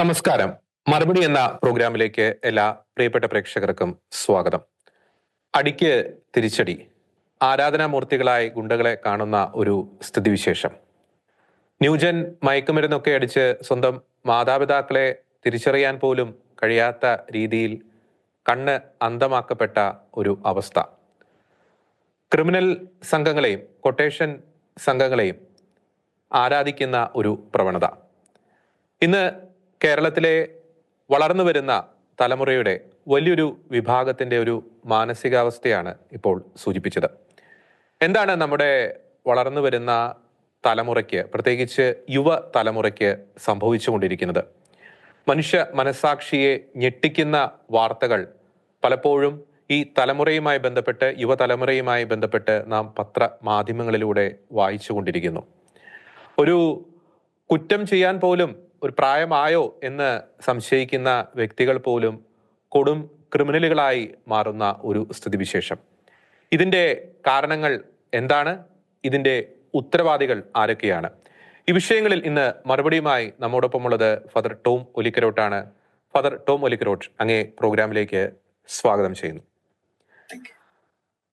നമസ്കാരം. മറുപടി എന്ന പ്രോഗ്രാമിലേക്ക് എല്ലാ പ്രിയപ്പെട്ട പ്രേക്ഷകർക്കും സ്വാഗതം. അടിക്ക് തിരിച്ചടി. ആരാധനാമൂർത്തികളായി ഗുണ്ടകളെ കാണുന്ന ഒരു സ്ഥിതിവിശേഷം. ന്യൂജൻ മയക്കുമരുന്നൊക്കെ അടിച്ച് സ്വന്തം മാതാപിതാക്കളെ തിരിച്ചറിയാൻ പോലും കഴിയാത്ത രീതിയിൽ കണ്ണ് അന്ധമാക്കപ്പെട്ട ഒരു അവസ്ഥ. ക്രിമിനൽ സംഘങ്ങളെയും കൊട്ടേഷൻ സംഘങ്ങളെയും ആരാധിക്കുന്ന ഒരു പ്രവണത. ഇന്ന് കേരളത്തിലെ വളർന്നു വരുന്ന തലമുറയുടെ വലിയൊരു വിഭാഗത്തിന്റെ ഒരു മാനസികാവസ്ഥയാണ് ഇപ്പോൾ സൂചിപ്പിച്ചത്. എന്താണ് നമ്മുടെ വളർന്നു വരുന്ന തലമുറയ്ക്ക് പ്രത്യേകിച്ച് യുവ തലമുറയ്ക്ക് സംഭവിച്ചുകൊണ്ടിരിക്കുന്നത്? മനുഷ്യ മനസാക്ഷിയെ ഞെട്ടിക്കുന്ന വാർത്തകൾ പലപ്പോഴും ഈ തലമുറയുമായി ബന്ധപ്പെട്ട് യുവതലമുറയുമായി ബന്ധപ്പെട്ട് നാം പത്ര മാധ്യമങ്ങളിലൂടെ വായിച്ചു കൊണ്ടിരിക്കുന്നു ഒരു കുറ്റം ചെയ്യാൻ പോലും ഒരു പ്രായമായോ എന്ന് സംശയിക്കുന്ന വ്യക്തികൾ പോലും കൊടും ക്രിമിനലുകളായി മാറുന്ന ഒരു സ്ഥിതിവിശേഷം. ഇതിന്റെ കാരണങ്ങൾ എന്താണ്? ഇതിന്റെ ഉത്തരവാദികൾ ആരൊക്കെയാണ്? ഈ വിഷയങ്ങളിൽ ഇന്ന് മറുപടിയുമായി നമ്മോടൊപ്പമുള്ളത് ഫദർ ടോം ഒലിക്കരോട്ടാണ്. ഫദർ ടോം ഒലിക്കരോട്ട് അങ്ങേ പ്രോഗ്രാമിലേക്ക് സ്വാഗതം ചെയ്യുന്നു.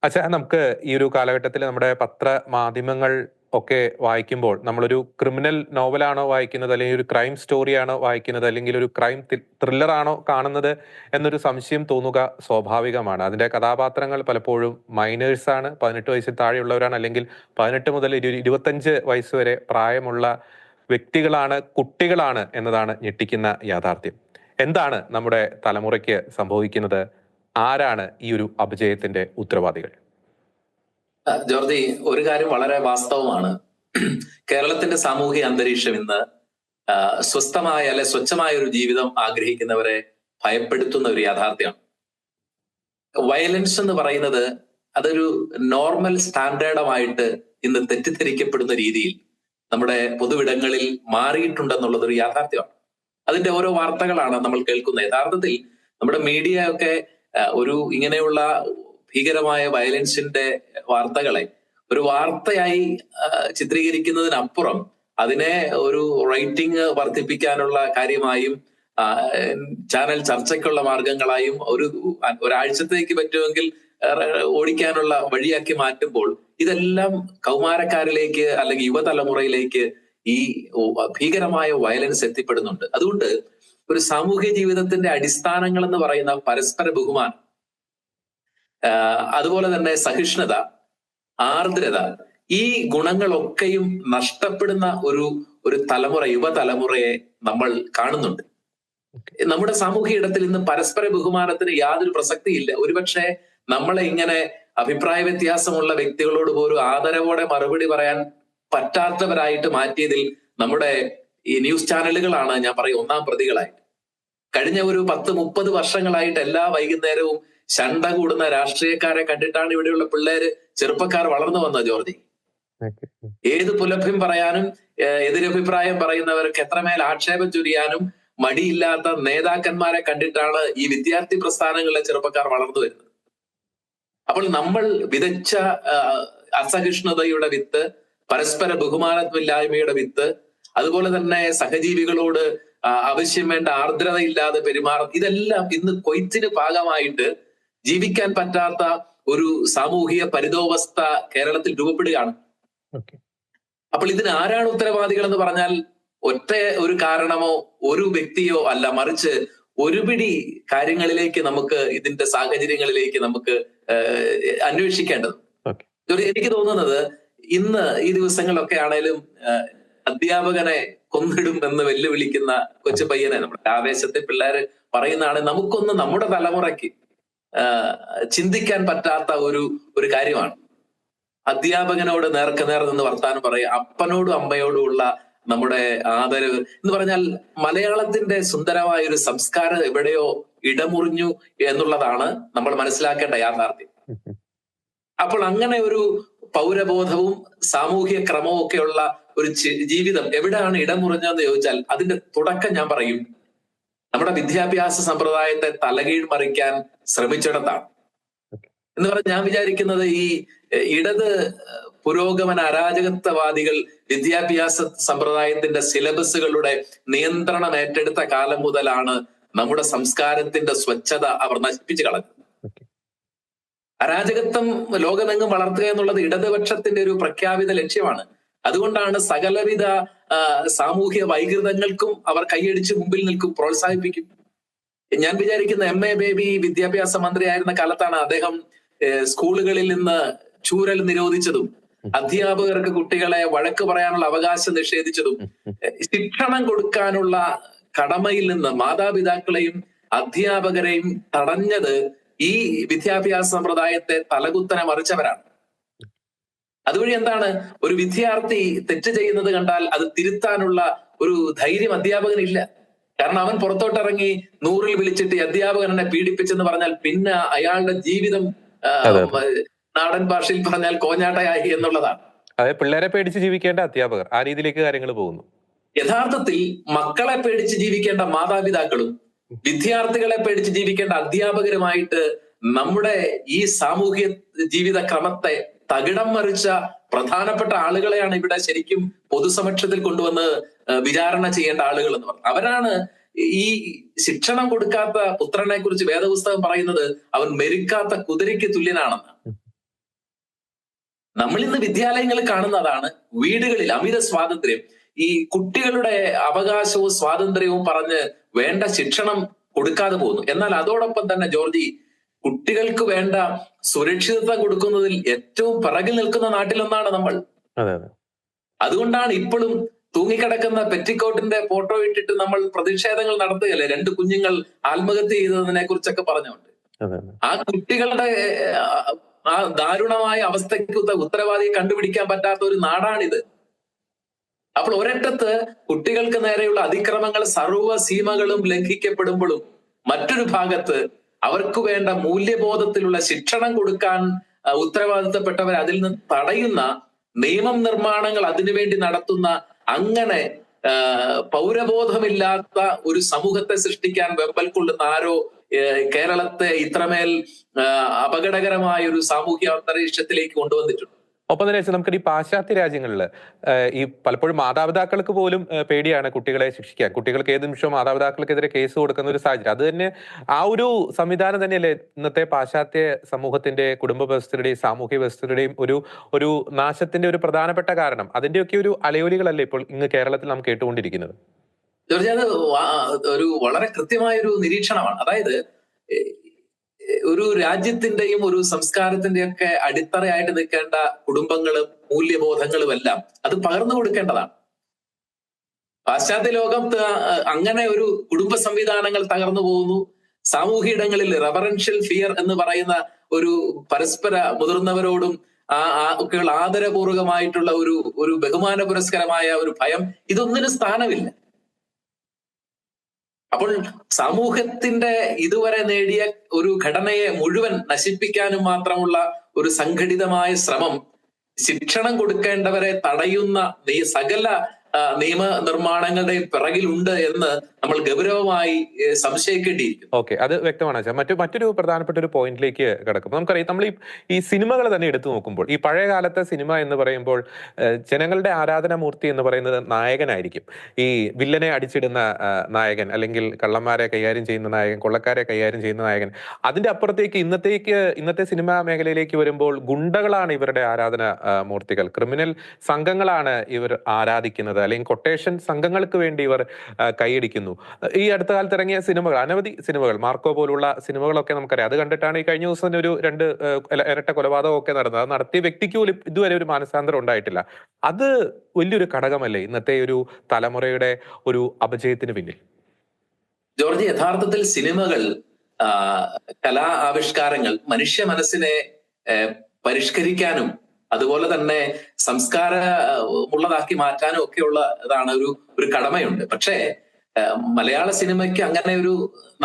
അച്ഛാ നമുക്ക് ഈ ഒരു കാലഘട്ടത്തിൽ നമ്മുടെ പത്ര മാധ്യമങ്ങൾ ഒക്കെ വായിക്കുമ്പോൾ നമ്മളൊരു ക്രിമിനൽ നോവലാണോ വായിക്കുന്നത് അല്ലെങ്കിൽ ഒരു ക്രൈം സ്റ്റോറിയാണോ വായിക്കുന്നത് അല്ലെങ്കിൽ ഒരു ക്രൈം ത്രില്ലർ ആണോ കാണുന്നത് എന്നൊരു സംശയം തോന്നുക സ്വാഭാവികമാണ്. അതിന്റെ കഥാപാത്രങ്ങൾ പലപ്പോഴും മൈനേഴ്സ് ആണ്. പതിനെട്ട് വയസ്സിൽ താഴെയുള്ളവരാണ് അല്ലെങ്കിൽ പതിനെട്ട് മുതൽ ഇരു ഇരുപത്തഞ്ച് വയസ്സ് വരെ പ്രായമുള്ള വ്യക്തികളാണ് കുട്ടികളാണ് എന്നതാണ് ഞെട്ടിക്കുന്ന യാഥാർത്ഥ്യം. എന്താണ് നമ്മുടെ തലമുറയ്ക്ക് സംഭവിക്കുന്നത്? ആരാണ് ഈ ഒരു അപജയത്തിന്റെ ഉത്തരവാദികൾ? ജോർജി ഒരു കാര്യം വളരെ വാസ്തവമാണ്. കേരളത്തിന്റെ സാമൂഹിക അന്തരീക്ഷം ഇന്ന് സ്വസ്ഥമായ അല്ലെ സ്വച്ഛമായ ഒരു ജീവിതം ആഗ്രഹിക്കുന്നവരെ ഭയപ്പെടുത്തുന്ന ഒരു യാഥാർത്ഥ്യമാണ്. വയലൻസ് എന്ന് പറയുന്നത് അതൊരു നോർമൽ സ്റ്റാൻഡേർഡുമായിട്ട് ഇന്ന് തെറ്റിദ്ധരിക്കപ്പെടുന്ന രീതിയിൽ നമ്മുടെ പൊതുവിടങ്ങളിൽ മാറിയിട്ടുണ്ടെന്നുള്ളത് ഒരു യാഥാർത്ഥ്യമാണ്. അതിന്റെ ഓരോ വാർത്തകളാണ് നമ്മൾ കേൾക്കുന്നത്. യഥാർത്ഥത്തിൽ നമ്മുടെ മീഡിയ ഒക്കെ ഒരു ഇങ്ങനെയുള്ള ഭീകരമായ വയലൻസിന്റെ വാർത്തകളെ ഒരു വാർത്തയായി ചിത്രീകരിക്കുന്നതിനപ്പുറം അതിനെ ഒരു റൈറ്റിംഗ് വർദ്ധിപ്പിക്കാനുള്ള കാര്യമായും ചാനൽ ചർച്ചയ്ക്കുള്ള മാർഗങ്ങളായും ഒരു ഒരാഴ്ചത്തേക്ക് പറ്റുമെങ്കിൽ ഓടിക്കാനുള്ള വഴിയാക്കി മാറ്റുമ്പോൾ ഇതെല്ലാം കൗമാരക്കാരിലേക്ക് അല്ലെങ്കിൽ യുവതലമുറയിലേക്ക് ഈ ഭീകരമായ വയലൻസ് എത്തിപ്പെടുന്നുണ്ട്. അതുകൊണ്ട് ഒരു സാമൂഹ്യ ജീവിതത്തിന്റെ അടിസ്ഥാനങ്ങൾ എന്ന് പറയുന്ന പരസ്പര ബഹുമാനം അതുപോലെ തന്നെ സഹിഷ്ണുത ആർദ്രത ഈ ഗുണങ്ങളൊക്കെയും നഷ്ടപ്പെടുന്ന ഒരു ഒരു തലമുറ യുവതലമുറയെ നമ്മൾ കാണുന്നുണ്ട്. നമ്മുടെ സാമൂഹിക ഇടത്തിൽ ഇന്ന് പരസ്പര ബഹുമാനത്തിന് യാതൊരു പ്രസക്തിയില്ല. ഒരുപക്ഷെ നമ്മളെ ഇങ്ങനെ അഭിപ്രായ വ്യത്യാസമുള്ള വ്യക്തികളോട് പോലും ആദരവോടെ മറുപടി പറയാൻ പറ്റാത്തവരായിട്ട് മാറ്റിയതിൽ നമ്മുടെ ഈ ന്യൂസ് ചാനലുകളാണ് ഞാൻ പറയും ഒന്നാം പ്രതികളായിട്ട്. കഴിഞ്ഞ ഒരു പത്ത് മുപ്പത് വർഷങ്ങളായിട്ട് എല്ലാ വൈകുന്നേരവും ശണ്ട കൂടുന്ന രാഷ്ട്രീയക്കാരെ കണ്ടിട്ടാണ് ഇവിടെയുള്ള പിള്ളേര് ചെറുപ്പക്കാർ വളർന്നു വന്നത് ജോർജി. ഏത് പുലഭ്യം പറയാനും എതിരഭിപ്രായം പറയുന്നവർക്ക് എത്രമേൽ ആക്ഷേപം ചൊരിയാനും മടിയില്ലാത്ത നേതാക്കന്മാരെ കണ്ടിട്ടാണ് ഈ വിദ്യാർത്ഥി പ്രസ്ഥാനങ്ങളിലെ ചെറുപ്പക്കാർ വളർന്നു വരുന്നത്. അപ്പോൾ നമ്മൾ വിതച്ച അസഹിഷ്ണുതയുടെ വിത്ത് പരസ്പര ബഹുമാനമില്ലായ്മയുടെ വിത്ത് അതുപോലെ തന്നെ സഹജീവികളോട് ആവശ്യം വേണ്ട ആർദ്രതയില്ലാതെ പെരുമാറും ഇതെല്ലാം ഇന്ന് കൊയ്ത്തിന് ഭാഗമായിട്ട് ജീവിക്കാൻ പറ്റാത്ത ഒരു സാമൂഹിക പരിതോവസ്ഥ കേരളത്തിൽ രൂപപ്പെടുകയാണ്. അപ്പോൾ ഇതിന് ആരാണ് ഉത്തരവാദികൾ എന്ന് പറഞ്ഞാൽ ഒറ്റ ഒരു കാരണമോ ഒരു വ്യക്തിയോ അല്ല. മറിച്ച് ഒരുപിടി കാര്യങ്ങളിലേക്ക് നമുക്ക് ഇതിന്റെ സാഹചര്യങ്ങളിലേക്ക് നമുക്ക് അന്വേഷിക്കേണ്ടത്. എനിക്ക് തോന്നുന്നത് ഇന്ന് ഈ ദിവസങ്ങളൊക്കെ ആണേലും അധ്യാപകനെ കൊന്നിടും എന്ന് വെല്ലുവിളിക്കുന്ന കൊച്ചു പയ്യനെ നമ്മുടെ ആവേശത്തെ പിള്ളേര് പറയുന്നതാണ് നമുക്കൊന്ന് നമ്മുടെ തലമുറയ്ക്ക് ചിന്തിക്കാൻ പറ്റാത്ത ഒരു ഒരു കാര്യമാണ്. അധ്യാപകനോട് നേർക്ക് നേർ നിന്ന് വർത്താനം പറയും അപ്പനോടും അമ്മയോടും ഉള്ള നമ്മുടെ ആദരവ് എന്ന് പറഞ്ഞാൽ മലയാളത്തിന്റെ സുന്ദരമായ ഒരു സംസ്കാരം എവിടെയോ ഇടമുറിഞ്ഞു എന്നുള്ളതാണ് നമ്മൾ മനസ്സിലാക്കേണ്ട യാഥാർത്ഥ്യം. അപ്പോൾ അങ്ങനെ ഒരു പൗരബോധവും സാമൂഹ്യ ക്രമവും ഒക്കെയുള്ള ഒരു ജീവിതം എവിടെയാണ് ഇടമുറിഞ്ഞതെന്ന് ചോദിച്ചാൽ അതിന്റെ തുടക്കം ഞാൻ പറയും. നമ്മുടെ വിദ്യാഭ്യാസ സമ്പ്രദായത്തെ തലകീഴ് മറിക്കാൻ ശ്രമിച്ചിടത്താണ്. എന്ന് പറഞ്ഞാൽ ഞാൻ വിചാരിക്കുന്നത് ഈ ഇടത് പുരോഗമന അരാജകത്വവാദികൾ വിദ്യാഭ്യാസ സമ്പ്രദായത്തിന്റെ സിലബസുകളുടെ നിയന്ത്രണം ഏറ്റെടുത്ത കാലം മുതലാണ് നമ്മുടെ സംസ്കാരത്തിന്റെ സ്വച്ഛത അവർ നശിപ്പിച്ചു കളഞ്ഞത്. അരാജകത്വം ലോകമെങ്ങും വളർത്തുക എന്നുള്ളത് ഇടതുപക്ഷത്തിന്റെ ഒരു പ്രഖ്യാപിത ലക്ഷ്യമാണ്. അതുകൊണ്ടാണ് സകലവിധ സാമൂഹ്യ വൈകൃതങ്ങൾക്കും അവർ കൈയടിച്ച് മുമ്പിൽ നിൽക്കും പ്രോത്സാഹിപ്പിക്കും. ഞാൻ വിചാരിക്കുന്ന എം എ ബേബി വിദ്യാഭ്യാസ മന്ത്രിയായിരുന്ന കാലത്താണ് അദ്ദേഹം സ്കൂളുകളിൽ നിന്ന് ചൂരൽ നിരോധിച്ചതും അധ്യാപകർക്ക് കുട്ടികളെ വഴക്ക് പറയാനുള്ള അവകാശം നിഷേധിച്ചതും ശിക്ഷണം കൊടുക്കാനുള്ള കടമയിൽ നിന്ന് മാതാപിതാക്കളെയും അധ്യാപകരെയും തടഞ്ഞത് ഈ വിദ്യാഭ്യാസ സമ്പ്രദായത്തെ തലകുത്തനെ മറിച്ചവരാണ്. അതുവഴി എന്താണ്? ഒരു വിദ്യാർത്ഥി തെറ്റ് ചെയ്യുന്നത് കണ്ടാൽ അത് തിരുത്താനുള്ള ഒരു ധൈര്യം അധ്യാപകനില്ല. കാരണം അവൻ പുറത്തോട്ടിറങ്ങി നൂറിൽ വിളിച്ചിട്ട് അധ്യാപകൻ എന്നെ പീഡിപ്പിച്ചെന്ന് പറഞ്ഞാൽ പിന്നെ അയാളുടെ ജീവിതം നാടൻ ഭാഷയിൽ പറഞ്ഞാൽ കോഞ്ഞാട്ടയായി എന്നുള്ളതാണ്. അതെ പിള്ളേരെ പേടിച്ച് ജീവിക്കേണ്ട അധ്യാപകർ ആ രീതിയിലേക്ക് കാര്യങ്ങൾ പോകുന്നു. യഥാർത്ഥത്തിൽ മക്കളെ പേടിച്ച് ജീവിക്കേണ്ട മാതാപിതാക്കളും വിദ്യാർത്ഥികളെ പേടിച്ച് ജീവിക്കേണ്ട അധ്യാപകരുമായിട്ട് നമ്മുടെ ഈ സാമൂഹ്യ ജീവിത ക്രമത്തെ തകിടം മറിച്ച പ്രധാനപ്പെട്ട ആളുകളെയാണ് ഇവിടെ ശരിക്കും പൊതുസമക്ഷത്തിൽ കൊണ്ടുവന്ന് വിചാരണ ചെയ്യേണ്ട ആളുകൾ എന്ന് പറഞ്ഞു അവരാണ് ഈ ശിക്ഷണം കൊടുക്കാത്ത പുത്രനെ കുറിച്ച് വേദപുസ്തകം പറയുന്നത് അവൻ മെരുക്കാത്ത കുതിരയ്ക്ക് തുല്യനാണെന്ന് നമ്മൾ ഇന്ന് വിദ്യാലയങ്ങളിൽ കാണുന്നതാണ് വീടുകളിൽ അമിത സ്വാതന്ത്ര്യം. ഈ കുട്ടികളുടെ അവകാശവും സ്വാതന്ത്ര്യവും പറഞ്ഞ് വേണ്ട ശിക്ഷണം കൊടുക്കാതെ പോകുന്നു. എന്നാൽ അതോടൊപ്പം തന്നെ ജോർജി കുട്ടികൾക്ക് വേണ്ട സുരക്ഷിതത്വം കൊടുക്കുന്നതിൽ ഏറ്റവും പിറകിൽ നിൽക്കുന്ന നാട്ടിലൊന്നാണ് നമ്മൾ. അതെ അതെ. അതുകൊണ്ടാണ് ഇപ്പോഴും തൂങ്ങിക്കിടക്കുന്ന പെറ്റിക്കോട്ടിന്റെ ഫോട്ടോ ഇട്ടിട്ട് നമ്മൾ പ്രതിഷേധങ്ങൾ നടത്തുകയല്ലേ? രണ്ട് കുഞ്ഞുങ്ങൾ ആത്മഹത്യ ചെയ്തതിനെ കുറിച്ചൊക്കെ പറഞ്ഞുകൊണ്ട് ആ കുട്ടികളുടെ ആ, ദാരുണമായ അവസ്ഥയ്ക്ക് ഉത്ത- ഉത്തരവാദിയെ കണ്ടുപിടിക്കാൻ പറ്റാത്ത ഒരു നാടാണിത്. അപ്പോൾ ഒരറ്റത്ത് കുട്ടികൾക്ക് നേരെയുള്ള അതിക്രമങ്ങൾ സർവ സീമകളും ലംഘിക്കപ്പെടുമ്പോഴും മറ്റൊരു ഭാഗത്ത് അവർക്ക് വേണ്ട മൂല്യബോധത്തിലുള്ള ശിക്ഷണം കൊടുക്കാൻ ഉത്തരവാദിത്തപ്പെട്ടവർ അതിൽ നിന്ന് തടയുന്ന നിയമം നിർമ്മാണങ്ങൾ അതിനുവേണ്ടി നടത്തുന്ന അങ്ങനെ പൗരബോധമില്ലാത്ത ഒരു സമൂഹത്തെ സൃഷ്ടിക്കാൻ വെമ്പൽ കൊള്ളുന്ന ആരോ കേരളത്തെ ഇത്രമേൽ അപകടകരമായ ഒരു സാമൂഹ്യ അന്തരീക്ഷത്തിലേക്ക് കൊണ്ടുവന്നിട്ടുണ്ട്. ഒപ്പം തന്നെ നമുക്ക് ഈ പാശ്ചാത്യ രാജ്യങ്ങളിൽ ഈ പലപ്പോഴും മാതാപിതാക്കൾക്ക് പോലും പേടിയാണ് കുട്ടികളെ ശിക്ഷിക്കാൻ. കുട്ടികൾക്ക് ഏത് നിമിഷവും മാതാപിതാക്കൾക്കെതിരെ കേസ് കൊടുക്കുന്ന ഒരു സാഹചര്യം. അത് തന്നെ ആ ഒരു സംവിധാനം തന്നെയല്ലേ ഇന്നത്തെ പാശ്ചാത്യ സമൂഹത്തിന്റെ കുടുംബ വ്യവസ്ഥയുടെയും സാമൂഹ്യ വ്യവസ്ഥയുടെയും ഒരു ഒരു നാശത്തിന്റെ ഒരു പ്രധാനപ്പെട്ട കാരണം. അതിന്റെയൊക്കെ ഒരു അലയോലികളല്ലേ ഇപ്പോൾ ഇന്ന് കേരളത്തിൽ നാം കേട്ടുകൊണ്ടിരിക്കുന്നത്? തീർച്ചയായും ഒരു വളരെ കൃത്യമായ ഒരു നിരീക്ഷണമാണ്. അതായത് ഒരു രാജ്യത്തിന്റെയും ഒരു സംസ്കാരത്തിന്റെയും ഒക്കെ അടിത്തറയായിട്ട് നിൽക്കേണ്ട കുടുംബങ്ങളും മൂല്യബോധങ്ങളും എല്ലാം അത് പകർന്നു കൊടുക്കേണ്ടതാണ്. പാശ്ചാത്യ ലോകത്ത് അങ്ങനെ ഒരു കുടുംബ സംവിധാനങ്ങൾ തകർന്നു പോകുന്നു. സാമൂഹ്യ ഇടങ്ങളിൽ റവറൻഷ്യൽ ഫിയർ എന്ന് പറയുന്ന ഒരു പരസ്പര മുതിർന്നവരോടും ആ ഒക്കെയുള്ള ആദരപൂർവകമായിട്ടുള്ള ഒരു ഒരു ബഹുമാന പുരസ്കരമായ ഒരു ഭയം ഇതൊന്നിനും സ്ഥാനമില്ല. അപ്പോൾ സമൂഹത്തിന്റെ ഇതുവരെ നേടിയ ഒരു ഘടനയെ മുഴുവൻ നശിപ്പിക്കാനും മാത്രമുള്ള ഒരു സംഘടിതമായ ശ്രമം ശിക്ഷണം കൊടുക്കേണ്ടവരെ തടയുന്ന സകല നിയമ നിർമ്മാണങ്ങളുടെ പിറകിലുണ്ട് എന്ന് നമ്മൾ ഗൗരവമായി സംശയിക്കേണ്ടിയിരിക്കും ഓക്കെ അത് വ്യക്തമാണ് മറ്റു മറ്റൊരു പ്രധാനപ്പെട്ട ഒരു പോയിന്റിലേക്ക് കിടക്കും. നമുക്കറിയാം നമ്മൾ ഈ സിനിമകൾ തന്നെ എടുത്തു നോക്കുമ്പോൾ ഈ പഴയ കാലത്തെ സിനിമ എന്ന് പറയുമ്പോൾ ജനങ്ങളുടെ ആരാധനാമൂർത്തി എന്ന് പറയുന്നത് നായകനായിരിക്കും. ഈ വില്ലനെ അടിച്ചിടുന്ന നായകൻ അല്ലെങ്കിൽ കള്ളന്മാരെ കൈകാര്യം ചെയ്യുന്ന നായകൻ കൊള്ളക്കാരെ കൈകാര്യം ചെയ്യുന്ന നായകൻ അതിന്റെ അപ്പുറത്തേക്ക് ഇന്നത്തേക്ക് ഇന്നത്തെ സിനിമാ മേഖലയിലേക്ക് വരുമ്പോൾ ഗുണ്ടകളാണ് ഇവരുടെ ആരാധന മൂർത്തികൾ. ക്രിമിനൽ സംഘങ്ങളാണ് ഇവർ ആരാധിക്കുന്നത് അല്ലെങ്കിൽ കൊട്ടേഷൻ സംഘങ്ങൾക്ക് വേണ്ടി ഇവർ കൈയടിക്കുന്നു. ഈ അടുത്ത കാലത്ത് ഇറങ്ങിയ സിനിമകൾ അനവധി സിനിമകൾ മാർക്കോ പോലുള്ള സിനിമകളൊക്കെ നമുക്കറിയാം. അത് കണ്ടിട്ടാണ് ഈ കഴിഞ്ഞ ദിവസം ഒരു രണ്ട് ഇരട്ട കൊലപാതകമൊക്കെ നടന്നത്. അത് നടത്തിയ വ്യക്തിക്ക് പോലും ഇതുവരെ ഒരു മാനസാന്തരം ഉണ്ടായിട്ടില്ല. അത് വലിയൊരു ഘടകമല്ലേ ഇന്നത്തെ ഒരു തലമുറയുടെ ഒരു അപജയത്തിന് പിന്നിൽ? ജോർജ് യഥാർത്ഥത്തിൽ സിനിമകൾ കലാ ആവിഷ്കാരങ്ങൾ മനുഷ്യ മനസ്സിനെ പരിഷ്കരിക്കാനും അതുപോലെ തന്നെ സംസ്കാര ഉള്ളതാക്കി മാറ്റാനും ഒക്കെയുള്ള ഇതാണ് ഒരു ഒരു കടമയുണ്ട്. പക്ഷേ മലയാള സിനിമയ്ക്ക് അങ്ങനെ ഒരു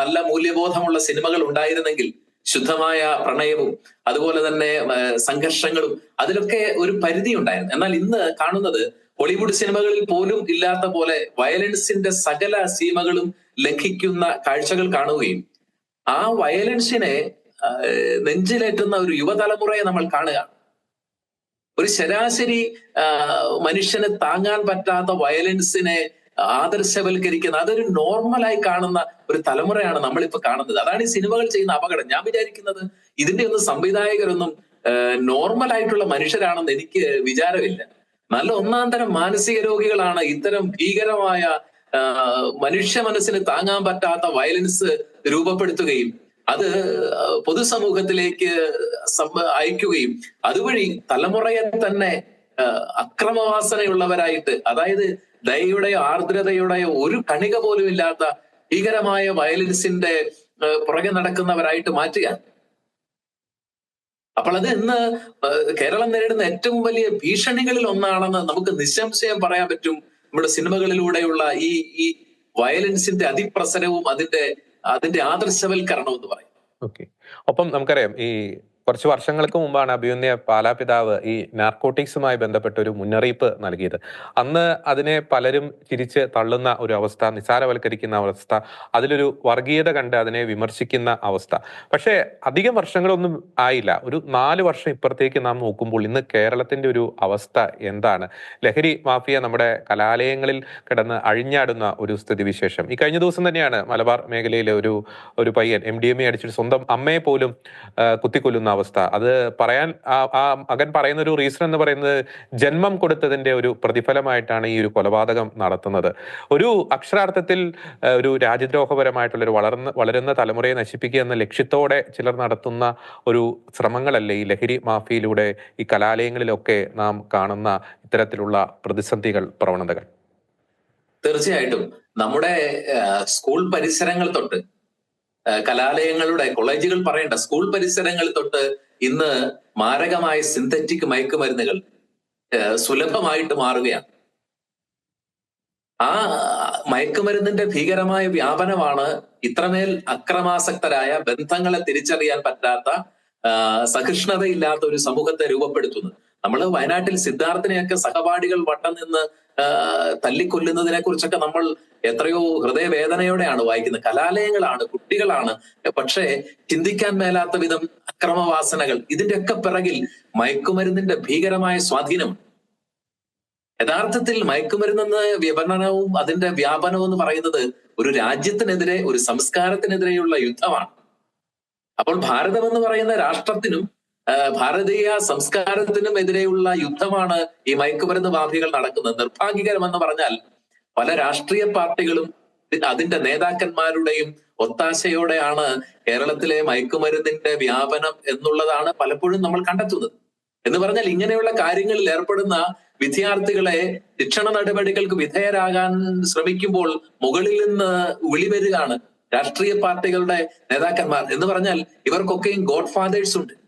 നല്ല മൂല്യബോധമുള്ള സിനിമകൾ ഉണ്ടായിരുന്നെങ്കിൽ ശുദ്ധമായ പ്രണയവും അതുപോലെ തന്നെ സംഘർഷങ്ങളും അതിലൊക്കെ ഒരു പരിധി ഉണ്ടായിരുന്നു. എന്നാൽ ഇന്ന് കാണുന്നത് ഹോളിവുഡ് സിനിമകളിൽ പോലും ഇല്ലാത്ത പോലെ വയലൻസിന്റെ സകല സീമകളും ലംഘിക്കുന്ന കാഴ്ചകൾ കാണുകയും ആ വയലൻസിനെ നെഞ്ചിലേറ്റുന്ന ഒരു യുവതലമുറയെ നമ്മൾ കാണുക ഒരു ശരാശരി മനുഷ്യന് താങ്ങാൻ പറ്റാത്ത വയലൻസിനെ ആദർശവൽക്കരിക്കുന്ന അതൊരു നോർമലായി കാണുന്ന ഒരു തലമുറയാണ് നമ്മളിപ്പോ കാണുന്നത്. അതാണ് ഈ സിനിമകൾ ചെയ്യുന്ന അപകടം. ഞാൻ വിചാരിക്കുന്നത് ഇതിന്റെ ഒന്നും സംവിധായകരൊന്നും നോർമൽ ആയിട്ടുള്ള മനുഷ്യരാണെന്ന് എനിക്ക് വിചാരമില്ല. നല്ല ഒന്നാം തരം മാനസിക രോഗികളാണ് ഇത്തരം ഭീകരമായ മനുഷ്യ മനസ്സിന് താങ്ങാൻ പറ്റാത്ത വയലൻസ് രൂപപ്പെടുത്തുകയും അത് പൊതുസമൂഹത്തിലേക്ക് അയക്കുകയും അതുവഴി തലമുറയെ തന്നെ അക്രമവാസനയുള്ളവരായിട്ട് അതായത് ദയയുടെ ആർദ്രതയുടെ ഒരു കണിക പോലും ഇല്ലാത്ത ഭീകരമായ വയലൻസിന്റെ പുറകെ നടക്കുന്നവരായിട്ട് മാറ്റുക. അപ്പോൾ അത് ഇന്ന് കേരളം നേരിടുന്ന ഏറ്റവും വലിയ ഭീഷണികളിൽ ഒന്നാണെന്ന് നമുക്ക് നിസ്സംശയം പറയാൻ പറ്റും. നമ്മുടെ സിനിമകളിലൂടെയുള്ള ഈ ഈ വയലൻസിന്റെ അതിപ്രസരവും അതിന്റെ അതിന്റെ ആദർശവൽക്കരണവും എന്ന് പറയും ഓക്കെ. ഒപ്പം നമുക്കറിയാം ഈ കുറച്ച് വർഷങ്ങൾക്ക് മുമ്പാണ് അഭിമന്യ പാലാപിതാവ് ഈ നാർക്കോട്ടിക്സുമായി ബന്ധപ്പെട്ട ഒരു മുന്നറിയിപ്പ് നൽകിയത്. അന്ന് അതിനെ പലരും ചിരിച്ച് തള്ളുന്ന ഒരു അവസ്ഥ നിസാരവൽക്കരിക്കുന്ന അവസ്ഥ അതിലൊരു വർഗീയത കണ്ട് അതിനെ വിമർശിക്കുന്ന അവസ്ഥ. പക്ഷേ അധികം വർഷങ്ങളൊന്നും ആയില്ല. ഒരു നാല് വർഷം ഇപ്പുറത്തേക്ക് നാം നോക്കുമ്പോൾ ഇന്ന് കേരളത്തിന്റെ ഒരു അവസ്ഥ എന്താണ്? ലഹരി മാഫിയ നമ്മുടെ കലാലയങ്ങളിൽ കിടന്ന് അഴിഞ്ഞാടുന്ന ഒരു സ്ഥിതിവിശേഷം. ഈ കഴിഞ്ഞ ദിവസം തന്നെയാണ് മലബാർ മേഖലയിലെ ഒരു ഒരു പയ്യൻ എം ഡി എം എ അടിച്ചിട്ട് സ്വന്തം അമ്മയെ പോലും കുത്തിക്കൊല്ലുന്ന അവസ്ഥ. അത് പറയാൻ ആ മകൻ പറയുന്ന ഒരു റീസൺ എന്ന് പറയുന്നത് ജന്മം കൊടുത്തതിന്റെ ഒരു പ്രതിഫലമായിട്ടാണ് ഈ ഒരു കൊലപാതകം നടത്തുന്നത്. ഒരു അക്ഷരാർത്ഥത്തിൽ ഒരു രാജ്യദ്രോഹപരമായിട്ടുള്ള ഒരു വളരുന്ന തലമുറയെ നശിപ്പിക്കുക എന്ന ലക്ഷ്യത്തോടെ ചിലർ നടത്തുന്ന ഒരു ശ്രമങ്ങളല്ലേ ഈ ലഹരി മാഫിയിലൂടെ ഈ കലാലയങ്ങളിലൊക്കെ നാം കാണുന്ന ഇത്തരത്തിലുള്ള പ്രതിസന്ധികൾ പ്രവണതകൾ? തീർച്ചയായിട്ടും. നമ്മുടെ സ്കൂൾ പരിസരങ്ങൾ തൊട്ട് കലാലയങ്ങളുടെ കോളേജുകൾ പറയേണ്ട സ്കൂൾ പരിസരങ്ങൾ തൊട്ട് ഇന്ന് മാരകമായ സിന്തറ്റിക് മയക്കുമരുന്നുകൾ സുലഭമായിട്ട് മാറുകയാണ്. ആ മയക്കുമരുന്നിന്റെ ഭീകരമായ വ്യാപനമാണ് ഇത്രമേൽ അക്രമാസക്തരായ ബന്ധങ്ങളെ തിരിച്ചറിയാൻ പറ്റാത്ത സഹിഷ്ണുതയില്ലാത്ത ഒരു സമൂഹത്തെ രൂപപ്പെടുത്തുന്നത്. നമ്മൾ വയനാട്ടിൽ സിദ്ധാർത്ഥിനെയൊക്കെ സഹപാഠികൾ വട്ടം നിന്ന് തല്ലിക്കൊല്ലുന്നതിനെ കുറിച്ചൊക്കെ നമ്മൾ എത്രയോ ഹൃദയവേദനയോടെയാണ് വായിക്കുന്നത്. കലാലയങ്ങളാണ് കുട്ടികളാണ്. പക്ഷേ ചിന്തിക്കാൻ മേലാത്ത വിധം അക്രമവാസനകൾ ഇതിന്റെയൊക്കെ പിറകിൽ മയക്കുമരുന്നിന്റെ ഭീകരമായ സ്വാധീനം. യഥാർത്ഥത്തിൽ മയക്കുമരുന്നെന്ന വിപണനവും അതിന്റെ വ്യാപനവും എന്ന് പറയുന്നത് ഒരു രാജ്യത്തിനെതിരെ ഒരു സംസ്കാരത്തിനെതിരെയുള്ള യുദ്ധമാണ്. അപ്പോൾ ഭാരതം എന്ന് പറയുന്ന രാഷ്ട്രത്തിനും ഭാരതീയ സംസ്കാരത്തിനും എതിരെയുള്ള യുദ്ധമാണ് ഈ മയക്കുമരുന്ന് ബാധികൾ നടക്കുന്നത്. നിർഭാഗ്യകരമെന്ന് പറഞ്ഞാൽ പല രാഷ്ട്രീയ പാർട്ടികളും അതിന്റെ നേതാക്കന്മാരുടെയും ഒത്താശയോടെയാണ് കേരളത്തിലെ മയക്കുമരുന്നിന്റെ വ്യാപനം എന്നുള്ളതാണ് പലപ്പോഴും നമ്മൾ കണ്ടെത്തുന്നത്. എന്ന് പറഞ്ഞാൽ ഇങ്ങനെയുള്ള കാര്യങ്ങളിൽ ഏർപ്പെടുന്ന വിദ്യാർത്ഥികളെ ശിക്ഷണ നടപടികൾക്ക് വിധേയരാകാൻ ശ്രമിക്കുമ്പോൾ മുകളിൽ നിന്ന് വിളിവരുകയാണ് രാഷ്ട്രീയ പാർട്ടികളുടെ നേതാക്കന്മാർ. എന്ന് പറഞ്ഞാൽ ഇവർക്കൊക്കെയും ഗോഡ് ഫാദേഴ്സ് ഉണ്ട്.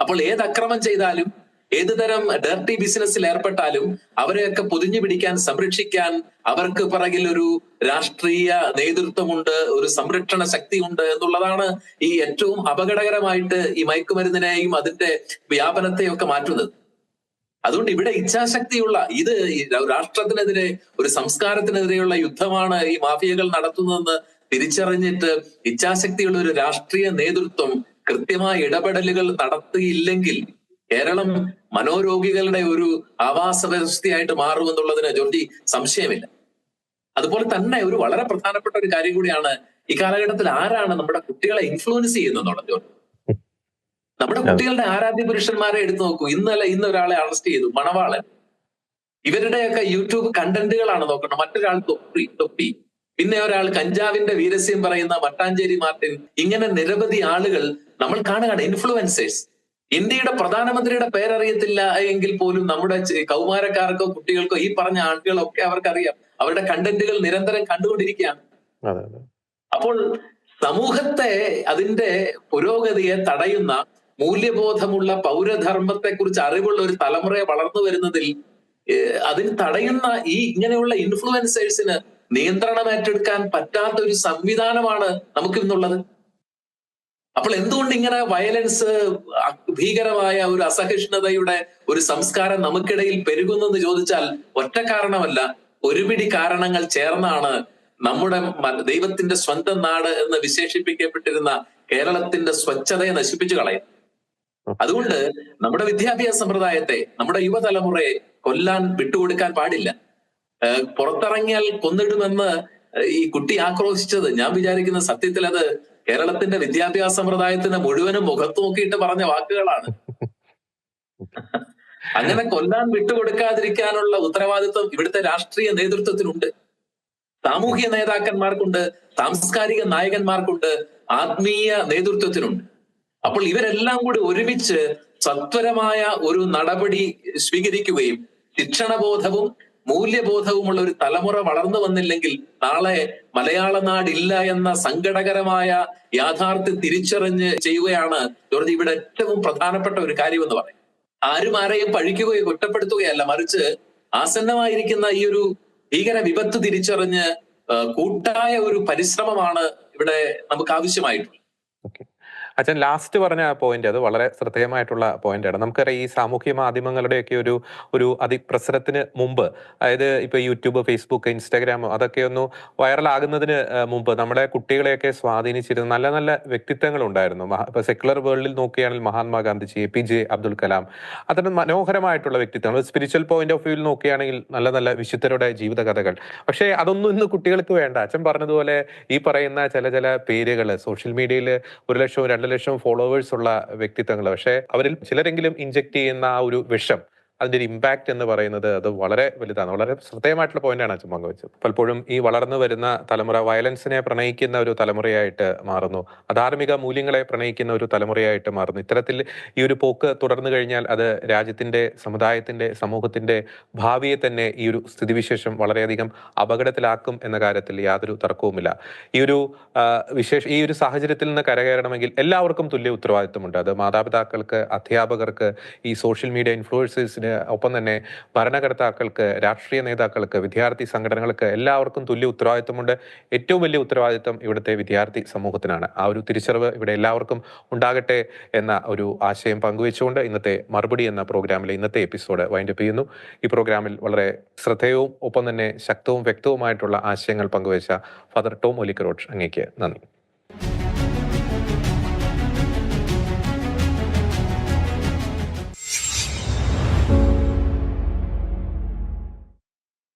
അപ്പോൾ ഏത് അക്രമം ചെയ്താലും ഏത് തരം ഡർട്ടി ബിസിനസ്സിൽ ഏർപ്പെട്ടാലും അവരെയൊക്കെ പൊതിഞ്ഞു പിടിക്കാൻ സംരക്ഷിക്കാൻ അവർക്ക് പിറകിൽ ഒരു രാഷ്ട്രീയ നേതൃത്വമുണ്ട് ഒരു സംരക്ഷണ ശക്തിയുണ്ട് എന്നുള്ളതാണ് ഈ ഏറ്റവും അപകടകരമായിട്ട് ഈ മയക്കുമരുന്നിനെയും അതിന്റെ വ്യാപനത്തെയും ഒക്കെ മാറ്റുന്നത്. അതുകൊണ്ട് ഇവിടെ ഇച്ഛാശക്തിയുള്ള ഇത് രാഷ്ട്രത്തിനെതിരെ ഒരു സംസ്കാരത്തിനെതിരെയുള്ള യുദ്ധമാണ് ഈ മാഫിയകൾ നടത്തുന്നതെന്ന് തിരിച്ചറിഞ്ഞിട്ട് ഇച്ഛാശക്തിയുള്ള ഒരു രാഷ്ട്രീയ നേതൃത്വം കൃത്യമായ ഇടപെടലുകൾ നടത്തിയില്ലെങ്കിൽ കേരളം മനോരോഗികളുടെ ഒരു ആവാസ വ്യവസ്ഥയായിട്ട് മാറുമെന്നുള്ളതിന് ജോർജി സംശയമില്ല. അതുപോലെ തന്നെ ഒരു വളരെ പ്രധാനപ്പെട്ട ഒരു കാര്യം കൂടിയാണ് ഈ കാലഘട്ടത്തിൽ ആരാണ് നമ്മുടെ കുട്ടികളെ ഇൻഫ്ലുവൻസ് ചെയ്യുന്നത് ജോർജി? നമ്മുടെ കുട്ടികളുടെ ആരാധ്യ പുരുഷന്മാരെ എടുത്തു നോക്കൂ. ഇന്നലെ ഇന്ന് ഒരാളെ അറസ്റ്റ് ചെയ്തു മണവാളൻ. ഇവരുടെയൊക്കെ യൂട്യൂബ് കണ്ടന്റുകളാണ് നോക്കണം മറ്റൊരാൾ തൊപ്പി തൊപ്പി. പിന്നെ ഒരാൾ കഞ്ചാവിന്റെ വീരസ്യം പറയുന്ന മട്ടാഞ്ചേരി മാർട്ടിൻ. ഇങ്ങനെ നിരവധി ആളുകൾ നമ്മൾ കാണുകയാണ് ഇൻഫ്ലുവൻസേഴ്സ് ഇന്ത്യയുടെ പ്രധാനമന്ത്രിയുടെ പേരറിയത്തില്ല എങ്കിൽ പോലും നമ്മുടെ കൗമാരക്കാർക്കോ കുട്ടികൾക്കോ ഈ പറഞ്ഞ ആളുകളൊക്കെ അവർക്കറിയാം. അവരുടെ കണ്ടന്റുകൾ നിരന്തരം കണ്ടുകൊണ്ടിരിക്കുകയാണ്. അപ്പോൾ സമൂഹത്തെ അതിന്റെ പുരോഗതിയെ തടയുന്ന മൂല്യബോധമുള്ള പൗരധർമ്മത്തെ കുറിച്ച് അറിവുള്ള ഒരു തലമുറയെ വളർന്നു വരുന്നതിൽ അതിന് തടയുന്ന ഈ ഇങ്ങനെയുള്ള ഇൻഫ്ലുവൻസേഴ്സിന് നിയന്ത്രണം ഏറ്റെടുക്കാൻ പറ്റാത്ത ഒരു സംവിധാനമാണ് നമുക്ക് ഇന്നുള്ളത് അപ്പോൾ എന്തുകൊണ്ട് ഇങ്ങനെ വയലൻസ് ഭീകരമായ ഒരു അസഹിഷ്ണുതയുടെ ഒരു സംസ്കാരം നമുക്കിടയിൽ പെരുകുന്നെന്ന് ചോദിച്ചാൽ ഒറ്റ കാരണമല്ല. ഒരുപിടി കാരണങ്ങൾ ചേർന്നാണ് നമ്മുടെ ദൈവത്തിന്റെ സ്വന്തം നാട് എന്ന് വിശേഷിപ്പിക്കപ്പെട്ടിരുന്ന കേരളത്തിന്റെ സ്വച്ഛതയെ നശിപ്പിച്ചു കളയും അതുകൊണ്ട് നമ്മുടെ വിദ്യാഭ്യാസ സമ്പ്രദായത്തെ നമ്മുടെ യുവതലമുറയെ കൊല്ലാൻ വിട്ടുകൊടുക്കാൻ പാടില്ല. പുറത്തിറങ്ങിയാൽ കൊന്നിടുമെന്ന് ഈ കുട്ടി ആക്രോശിച്ചത് ഞാൻ വിചാരിക്കുന്ന സത്യത്തിൽ അത് കേരളത്തിന്റെ വിദ്യാഭ്യാസ സമ്പ്രദായത്തിന് മുഴുവനും മുഖത്ത് നോക്കിയിട്ട് പറഞ്ഞ വാക്കുകളാണ്. അങ്ങനെ കൊല്ലാൻ വിട്ടുകൊടുക്കാതിരിക്കാനുള്ള ഉത്തരവാദിത്വം ഇവിടുത്തെ രാഷ്ട്രീയ നേതൃത്വത്തിനുണ്ട്. സാമൂഹ്യ നേതാക്കന്മാർക്കുണ്ട് സാംസ്കാരിക നായകന്മാർക്കുണ്ട് ആത്മീയ നേതൃത്വത്തിനുണ്ട്. അപ്പോൾ ഇവരെല്ലാം കൂടി ഒരുമിച്ച് സത്വരമായ ഒരു നടപടി സ്വീകരിക്കുകയും ശിക്ഷണബോധവും മൂല്യബോധവുമുള്ള ഒരു തലമുറ വളർന്നു വന്നില്ലെങ്കിൽ നാളെ മലയാള നാടില്ല എന്ന സങ്കടകരമായ യാഥാർത്ഥ്യം തിരിച്ചറിഞ്ഞ് ചെയ്യുകയാണ് ജോർജ് ഇവിടെ ഏറ്റവും പ്രധാനപ്പെട്ട ഒരു കാര്യം എന്ന് പറയും ആരും ആരെയും പഴിക്കുകയോ കുറ്റപ്പെടുത്തുകയല്ല മറിച്ച് ആസന്നമായിരിക്കുന്ന ഈ ഒരു ഭീകര വിപത്ത് തിരിച്ചറിഞ്ഞ് കൂട്ടായ ഒരു പരിശ്രമമാണ് ഇവിടെ നമുക്ക് ആവശ്യമായിട്ടുള്ളത്. അച്ഛൻ ലാസ്റ്റ് പറഞ്ഞ പോയിന്റ് അത് വളരെ ശ്രദ്ധേയമായിട്ടുള്ള ആണ്. നമുക്കറിയാം ഈ സാമൂഹ്യ മാധ്യമങ്ങളുടെയൊക്കെ ഒരു ഒരു അതിപ്രസരത്തിന് മുമ്പ് അതായത് ഇപ്പൊ യൂട്യൂബ് ഫേസ്ബുക്ക് ഇൻസ്റ്റാഗ്രാം അതൊക്കെ ഒന്ന് വൈറലാകുന്നതിന് മുമ്പ് നമ്മുടെ കുട്ടികളെയൊക്കെ സ്വാധീനിച്ചിരുന്ന നല്ല നല്ല വ്യക്തിത്വങ്ങൾ ഉണ്ടായിരുന്നു ഇപ്പൊ സെക്യുലർ വേൾഡിൽ നോക്കുകയാണെങ്കിൽ Mahatma Gandhiji A P J Abdul Kalam. അത്തരം മനോഹരമായിട്ടുള്ള വ്യക്തിത്വങ്ങൾ സ്പിരിച്വൽ പോയിന്റ് ഓഫ് വ്യൂവിൽ നോക്കുകയാണെങ്കിൽ നല്ല നല്ല വിശുദ്ധരുടെ ജീവിത കഥകൾ. പക്ഷേ അതൊന്നും ഇന്ന് കുട്ടികൾക്ക് വേണ്ട. അച്ഛൻ പറഞ്ഞതുപോലെ ഈ പറയുന്ന ചില ചില പേരുകൾ സോഷ്യൽ മീഡിയയിൽ ഒരു ലക്ഷവും രണ്ട് ലക്ഷം ഫോളോവേഴ്സ് ഉള്ള വ്യക്തിത്വങ്ങൾ പക്ഷേ അവരിൽ ചിലരെങ്കിലും ഇഞ്ചെക്ട് ചെയ്യുന്ന ആ ഒരു വിഷം അതിന്റെ ഒരു ഇമ്പാക്റ്റ് എന്ന് പറയുന്നത് അത് വളരെ വലുതാണ്. വളരെ ശ്രദ്ധേയമായിട്ടുള്ള പോയിന്റാണ് അച്ഛൻ പങ്കുവെച്ചത്. പലപ്പോഴും ഈ വളർന്നു വരുന്ന തലമുറ വയലൻസിനെ പ്രണയിക്കുന്ന ഒരു തലമുറയായിട്ട് മാറുന്നു. അധാർമിക മൂല്യങ്ങളെ പ്രണയിക്കുന്ന ഒരു തലമുറയായിട്ട് മാറുന്നു. ഇത്തരത്തിൽ ഈ ഒരു പോക്ക് തുടർന്നു കഴിഞ്ഞാൽ അത് രാജ്യത്തിന്റെ സമുദായത്തിന്റെ സമൂഹത്തിന്റെ ഭാവിയെ തന്നെ ഈ ഒരു സ്ഥിതിവിശേഷം വളരെയധികം അപകടത്തിലാക്കും എന്ന കാര്യത്തിൽ യാതൊരു തർക്കവുമില്ല. ഈ ഒരു വിശേഷ ഈ ഒരു സാഹചര്യത്തിൽ നിന്ന് കരകയറണമെങ്കിൽ എല്ലാവർക്കും തുല്യ ഉത്തരവാദിത്വമുണ്ട്. അത് മാതാപിതാക്കൾക്ക് അധ്യാപകർക്ക് ഈ സോഷ്യൽ മീഡിയ ഇൻഫ്ലുവൻസേഴ്സിന് ഒപ്പം തന്നെ ഭരണകർത്താക്കൾക്ക് രാഷ്ട്രീയ നേതാക്കൾക്ക് വിദ്യാർത്ഥി സംഘടനകൾക്ക് എല്ലാവർക്കും തുല്യ ഉത്തരവാദിത്വമുണ്ട്. ഏറ്റവും വലിയ ഉത്തരവാദിത്വം ഇവിടുത്തെ വിദ്യാർത്ഥി സമൂഹത്തിനാണ്. ആ ഒരു തിരിച്ചറിവ് ഇവിടെ എല്ലാവർക്കും ഉണ്ടാകട്ടെ എന്ന ഒരു ആശയം പങ്കുവെച്ചുകൊണ്ട് ഇന്നത്തെ മറുപടി എന്ന പ്രോഗ്രാമിലെ ഇന്നത്തെ എപ്പിസോഡ് വൈൻഡപ്പ് ചെയ്യുന്നു. ഈ പ്രോഗ്രാമിൽ വളരെ ശ്രദ്ധേയവും ഒപ്പം തന്നെ ശക്തവും വ്യക്തവുമായിട്ടുള്ള ആശയങ്ങൾ പങ്കുവച്ച ഫാദർ ടോം ഒലിക്കറോട്ട് അങ്ങേക്ക് നന്ദി.